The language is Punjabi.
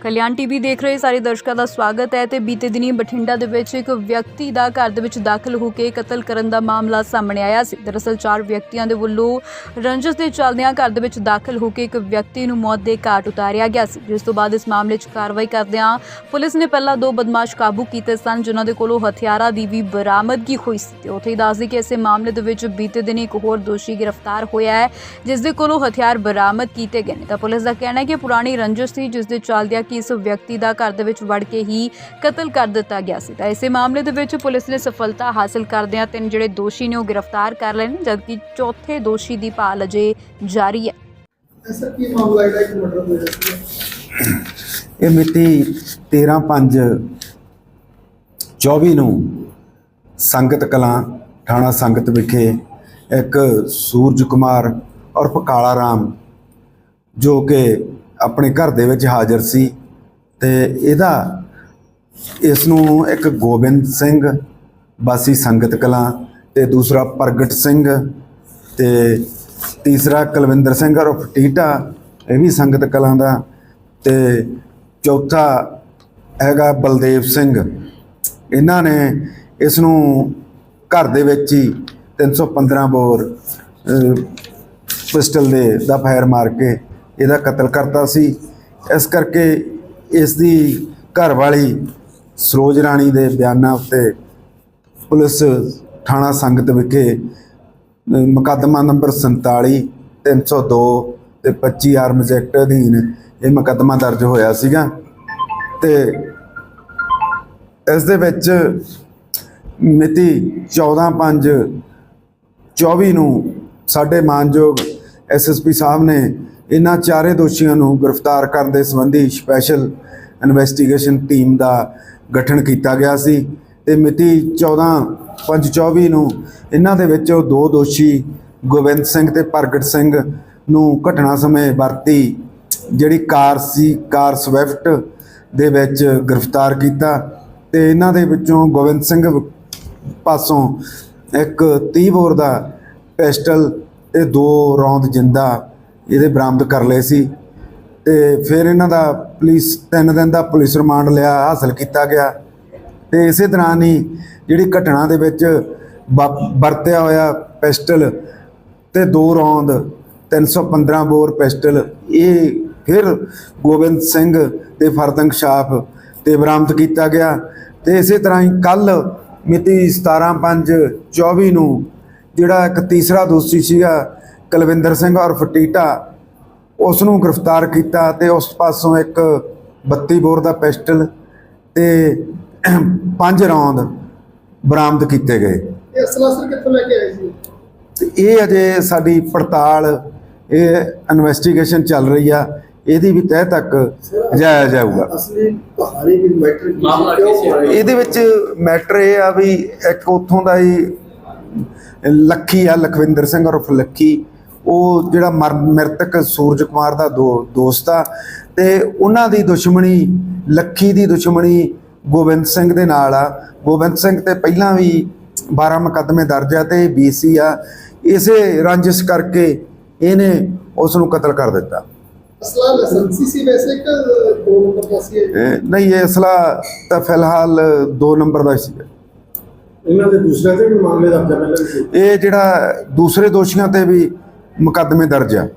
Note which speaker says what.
Speaker 1: ਕਲਿਆਣ ਟੀਵੀ ਦੇਖ ਰਹੇ ਸਾਰੇ ਦਰਸ਼ਕਾਂ ਦਾ ਸਵਾਗਤ ਹੈ ਤੇ ਬੀਤੇ ਦਿਨੀ ਬਠਿੰਡਾ ਦੇ ਵਿੱਚ ਇੱਕ ਵਿਅਕਤੀ ਦਾ ਘਰ ਦੇ ਵਿੱਚ ਦਾਖਲ ਹੋ ਕੇ ਕਤਲ ਕਰਨ ਦਾ ਮਾਮਲਾ ਸਾਹਮਣੇ ਆਇਆ ਸੀ। ਦਰਅਸਲ ਚਾਰ ਵਿਅਕਤੀਆਂ ਦੇ ਵੱਲੋਂ ਰੰਜਸ ਦੇ ਚੱਲਦਿਆਂ ਘਰ ਦੇ ਵਿੱਚ ਦਾਖਲ ਹੋ ਕੇ ਇੱਕ ਵਿਅਕਤੀ ਨੂੰ ਮੌਤ ਦੇ ਘਾਟ ਉਤਾਰਿਆ ਗਿਆ ਸੀ। ਜਿਸ ਤੋਂ ਬਾਅਦ ਇਸ ਮਾਮਲੇ 'ਚ ਕਾਰਵਾਈ ਕਰਦਿਆਂ ਪੁਲਿਸ ਨੇ ਪਹਿਲਾਂ ਦੋ ਬਦਮਾਸ਼ ਕਾਬੂ ਕੀਤੇ ਸਨ, ਜਿਨ੍ਹਾਂ ਦੇ ਕੋਲੋਂ ਹਥਿਆਰਾਂ ਦੀ ਵੀ ਬਰਾਮਦਗੀ ਹੋਈ ਸੀ ਤੇ ਉੱਥੇ ਹੀ ਦੱਸਦੀ ਕਿ ਇਸੇ ਮਾਮਲੇ ਦੇ ਵਿੱਚ ਬੀਤੇ ਦਿਨੀ ਇੱਕ ਹੋਰ ਦੋਸ਼ੀ ਗ੍ਰਿਫਤਾਰ ਹੋਇਆ ਹੈ, ਜਿਸ ਦੇ ਕੋਲੋਂ ਹਥਿਆਰ ਬਰਾਮਦ ਕੀਤੇ ਗਏ ਨੇ। ਤਾਂ ਪੁਲਿਸ ਦਾ ਕਹਿਣਾ ਹੈ ਕਿ ਪੁਰਾਣੀ ਰੰਜਸ਼ ਸੀ, ਜਿਸ ਦੇ ਚੱਲਦਿਆਂ ਕਿ ਇਸ ਵਿਅਕਤੀ ਦਾ ਘਰ ਦੇ ਵਿੱਚ ਵੜ ਕੇ ਹੀ ਕਤਲ ਕਰ ਦਿੱਤਾ ਗਿਆ ਸੀ। ਤਾਂ ਇਸੇ ਮਾਮਲੇ ਦੇ ਵਿੱਚ ਪੁਲਿਸ ਨੇ ਸਫਲਤਾ ਹਾਸਲ ਕਰਦਿਆਂ ਤਿੰਨ ਜਿਹੜੇ ਦੋਸ਼ੀ ਨੇ ਉਹ ਗ੍ਰਿਫਤਾਰ ਕਰ ਲਏ ਨੇ ਜਦਕਿ ਚੌਥੇ ਦੋਸ਼ੀ ਦੀ ਭਾਲ ਅਜੇ ਜਾਰੀ ਹੈ।
Speaker 2: ਐਸਾ ਕੀ ਮਾਮਲਾ ਹੈ ਕਿ ਮਰਡਰ ਹੋਇਆ ਸੀ?
Speaker 3: ਇਹ ਮਿਤੀ 13/5 24 ਨੂੰ ਸੰਗਤ ਕਲਾਂ ਥਾਣਾ ਸੰਗਤ ਵਿਖੇ ਇੱਕ ਸੂਰਜ ਕੁਮਾਰ ਉਰਫ ਕਾਲਾ ਰਾਮ ਜੋ ਕਿ ਆਪਣੇ ਘਰ ਦੇ ਵਿੱਚ ਹਾਜ਼ਰ ਸੀ ਤੇ ਇਹਦਾ ਇਸ ਨੂੰ ਇੱਕ ਗੋਬਿੰਦ ਸਿੰਘ ਬਾਸੀ ਸੰਗਤ ਕਲਾਂ ਤੇ ਦੂਸਰਾ ਪ੍ਰਗਟ ਸਿੰਘ ਤੇ ਤੀਸਰਾ ਕੁਲਵਿੰਦਰ ਸਿੰਘ ਉਰਫ ਟੀਟਾ, ਇਹ ਵੀ ਸੰਗਤ ਕਲਾਂ ਦਾ ਤੇ ਚੌਥਾ ਹੈਗਾ ਬਲਦੇਵ ਸਿੰਘ। ਇਹਨਾਂ ਨੇ ਇਸ ਨੂੰ ਘਰ ਦੇ ਵਿੱਚ ਹੀ 315 ਬੋਰ ਪਿਸਟਲ ਦੇ ਦਾ ਫਾਇਰ ਮਾਰ ਕੇ ਇਹਦਾ ਕਤਲ ਕਰਤਾ ਸੀ। ਇਸ ਕਰਕੇ ਇਸ ਦੀ ਘਰ ਵਾਲੀ ਸਰੋਜ ਰਾਣੀ ਦੇ ਬਿਆਨਾਂ ਉੱਤੇ ਪੁਲਿਸ ਥਾਣਾ ਸੰਗਤ ਵਿਖੇ ਮੁਕੱਦਮਾ ਨੰਬਰ 47 302 ਤੇ 25 ਆਰਮਜ਼ ਐਕਟ ਅਧੀਨ ਇਹ ਮੁਕੱਦਮਾ ਦਰਜ ਹੋਇਆ ਸੀਗਾ ਤੇ ਇਸ ਦੇ ਵਿੱਚ ਮਿਤੀ 14/5 24 ਨੂੰ ਸਾਡੇ ਮਾਨਯੋਗ ਐਸਐਸਪੀ ਸਾਹਿਬ ਨੇ ਇਹਨਾਂ ਚਾਰੇ ਦੋਸ਼ੀਆਂ ਨੂੰ ਗ੍ਰਿਫਤਾਰ ਕਰਨ ਦੇ ਸੰਬੰਧੀ ਸਪੈਸ਼ਲ ਇਨਵੈਸਟੀਗੇਸ਼ਨ ਟੀਮ ਦਾ ਗਠਨ ਕੀਤਾ ਗਿਆ ਸੀ ਤੇ ਮਿਤੀ 14/5/24 ਨੂੰ ਇਹਨਾਂ ਦੇ ਵਿੱਚੋਂ ਦੋ ਦੋਸ਼ੀ, ਗੋਬਿੰਦ ਸਿੰਘ ਤੇ ਪ੍ਰਗਟ ਸਿੰਘ ਨੂੰ ਘਟਨਾ ਸਮੇਂ ਵਰਤੀ, ਜਿਹੜੀ ਕਾਰ ਸੀ, ਕਾਰ ਸਵਿਫਟ ਦੇ ਵਿੱਚ ਗ੍ਰਿਫਤਾਰ ਕੀਤਾ ਤੇ ਇਹਨਾਂ ਦੇ ਵਿੱਚੋਂ ਗੋਬਿੰਦ ਸਿੰਘ ਪਾਸੋਂ ਇੱਕ 30 ਬੋਰ ਦਾ ਪਿਸਟਲ ਇਹ ਦੋ ਰੌਂਦ ਜਿੰਦਾ ਇਹਦੇ ਬਰਾਮਦ ਕਰ ਲਏ ਸੀ ਤੇ ਫਿਰ ਇਹਨਾਂ ਦਾ ਪੁਲਿਸ, ਤਿੰਨ ਦਿਨ ਦਾ ਪੁਲਿਸ ਰਿਮਾਂਡ ਲਿਆ, ਹਾਸਲ ਕੀਤਾ ਗਿਆ। ਤੇ ਇਸੇ ਦੌਰਾਨ ਹੀ ਜਿਹੜੀ ਘਟਨਾ ਦੇ ਵਿੱਚ ਵਰਤਿਆ ਹੋਇਆ ਪਿਸਟਲ ਤੇ ਦੋ ਰੌਂਦ 315 ਬੋਰ ਪਿਸਟਲ, ਇਹ ਫਿਰ ਗੋਬਿੰਦ ਸਿੰਘ ਤੇ ਫਰਦੰਗ ਸ਼ਾਫ ਤੇ ਬਰਾਮਦ ਕੀਤਾ ਗਿਆ। ਤੇ ਇਸੇ ਤਰ੍ਹਾਂ ਹੀ ਕੱਲ ਮਿਤੀ 17/5/24 ਨੂੰ ਜਿਹੜਾ ਇੱਕ ਤੀਸਰਾ ਦੋਸ਼ੀ ਸੀਗਾ ਕੁਲਵਿੰਦਰ ਸਿੰਘ ਔਰ ਟੀਟਾ ਉਸ ਨੂੰ ਗ੍ਰਿਫਤਾਰ ਕੀਤਾ ਤੇ ਉਸ ਪਾਸੋਂ ਇੱਕ 32 ਬੋਰ ਦਾ ਪਿਸਟਲ ਤੇ ਪੰਜ ਰੌਂਦ ਬਰਾਮਦ ਕੀਤੇ ਗਏ
Speaker 2: ਇਹ ਅਸਲਾ ਸਰ ਕਿੱਥੋਂ ਲੈ ਕੇ ਆਏ ਸੀ
Speaker 3: ਤੇ ਇਹ ਅਜੇ ਸਾਡੀ ਪੜਤਾਲ ਇਹ ਇਨਵੈਸਟੀਗੇਸ਼ਨ ਚੱਲ ਰਹੀ ਆ ਇਹਦੀ ਵੀ ਤਹਿ ਤੱਕ ਜਾਇਆ ਜਾਊਗਾ
Speaker 2: ਅਸਲੀ ਕਹਾਣੀ ਦੀ ਮੈਟਰ ਕੀ
Speaker 4: ਮਾਮਲਾ
Speaker 2: ਸੀ
Speaker 4: ਕੀ
Speaker 2: ਕਿਉਂ
Speaker 4: ਸੀ?
Speaker 2: ਹੋਇਆ?
Speaker 3: ਇਹਦੇ ਵਿੱਚ ਮੈਟਰ ਇਹ ਆ ਵੀ ਇੱਕ ਉੱਥੋਂ ਦਾ ਹੀ ਲੱਖੀ ਆ ਲਖਵਿੰਦਰ ਸਿੰਘ ਉਰਫ ਲੱਖੀ। ਉਹ ਜਿਹੜਾ ਮਰ- ਮ੍ਰਿਤਕ ਸੂਰਜ ਕੁਮਾਰ ਦਾ ਦੋ ਦੋਸਤ ਆ। ਤੇ ਉਹਨਾਂ ਦੀ ਦੁਸ਼ਮਣੀ ਲੱਖੀ ਦੀ ਦੁਸ਼ਮਣੀ ਗੋਬਿੰਦ ਸਿੰਘ ਦੇ ਨਾਲ ਆ। ਗੋਬਿੰਦ ਸਿੰਘ ਤੇ ਪਹਿਲਾਂ ਵੀ 12 ਮੁਕੱਦਮੇ ਦਰਜ ਆ ਤੇ ਬੀਸੀ ਆ। ਇਸੇ ਰੰਜਿਸ਼ ਕਰਕੇ ਇਹਨੇ ਉਸ ਨੂੰ ਕਤਲ ਕਰ ਦਿੱਤਾ।
Speaker 2: ਅਸਲਾ ਲਾਇਸੈਂਸੀ ਸੀ ਵੈਸੇ ਕਿ ਦੋ ਨੰਬਰ ਦਾ ਸੀ
Speaker 3: ਨਹੀਂ ਇਹ ਅਸਲਾ ਤਾਂ ਫਿਲਹਾਲ 2 ਨੰਬਰ ਦਾ ਸੀ।
Speaker 2: ਇਹਨਾਂ ਦੇ ਦੂਸਰੇ ਤੇ ਵੀ ਮਾਮਲੇ ਦਾ ਪਹਿਲਾਂ ਵੀ ਸੀ।
Speaker 3: ਇਹ ਜਿਹੜਾ ਦੂਸਰੇ ਦੋਸ਼ੀਆਂ ਤੇ ਵੀ ਮੁਕੱਦਮੇ ਦਰਜ ਆ।